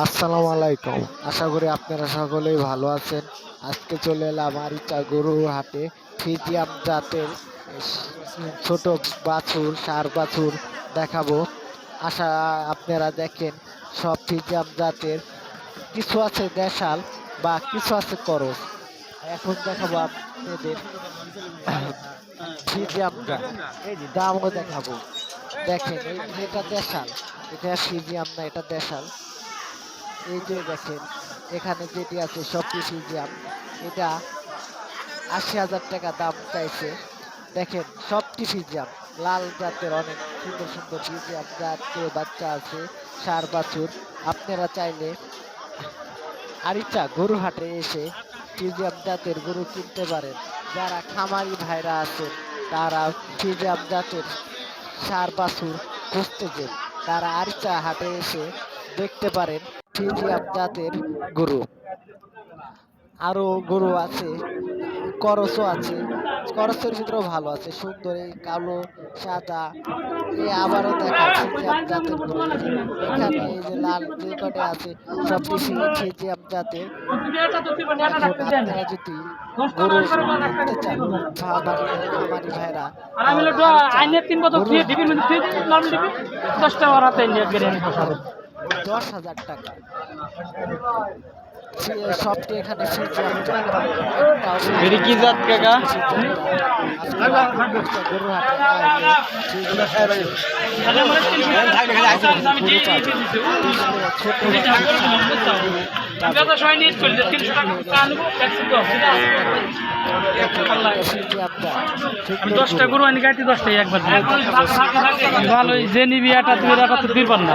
আসসালামু আলাইকুম। আশা করি আপনারা সকলেই ভালো আছেন। আজকে চলে এলাম আরিচা গরু হাটে। ফিজিয়াম জাতের ছোট বাছুর, সার বাছুর দেখাবো। আশা আপনারা দেখেন, সব ফিজিয়াম জাতের। কিছু আছে দেশাল বা কিছু আছে করস। এখন দেখাবো আপনাদের ফিজিয়াম জাত। এই দামও দেখাবো। দেখেন, এটা দেশাল। এটা ফিজিয়াম না, এটা দেশাল। এই যে দেখেন এখানে যেটি আছে সবটি ফিজিয়াম এটা আশি হাজার টাকা দাম চাইছে। দেখেন সব সবটি ফিজিয়াম লাল জাতের অনেক সুন্দর সুন্দর ফিজিয়াম জাতের বাচ্চা আছে, সার বাছুর। আপনারা চাইলে আরিচা গরু হাটে এসে ফিজিয়াম জাতের গরু কিনতে পারেন। যারা খামারি ভাইরা আছেন, তারা ফিজিয়াম জাতের সার বাছুর খুঁজতেছেন তারা আরিচা হাটে এসে দেখতে পারেন। ফিজিয়াম জাতের গরু। আরও গরু আছে করসও আছে। করসের ভিতরেও ভালো আছে সুন্দর এই কালো সাদা। এই আবারও দেখা ফিজিয়াম জাতের গরু। এখানে এই যে লাল যে কটে আছে সবটি ফিজিয়াম জাতের। আপনারা যদি গরু কিনতে চান খামারি খামারি ভাইরা আমি আইনের তিন বছর ফ্রি দিবি মানে নর্মাল দিবি দশটা ওর হাতে নিয়ে দশ হাজার টাকা। সবটি এখানে এটি কি জাত কাকা? আমি দশটা গরু আনি গাড়ি দশটাই একবার ভালো যে নিবি এটা তুই এটা তো দিবার না।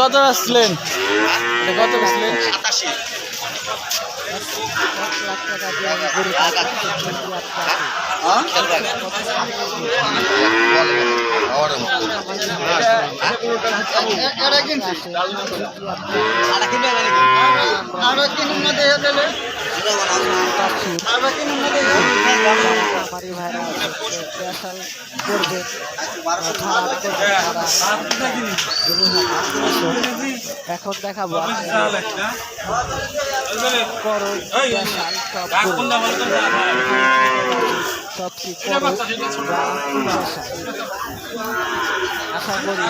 কত আসলেন এটা কত আসলেন সাতাশি মানে আরও কিনুন না ভাইরা আসুন। এখন দেখাবো আপনাদের করজ সব গরু। সব কি করজ বা দেশাল। আশা করি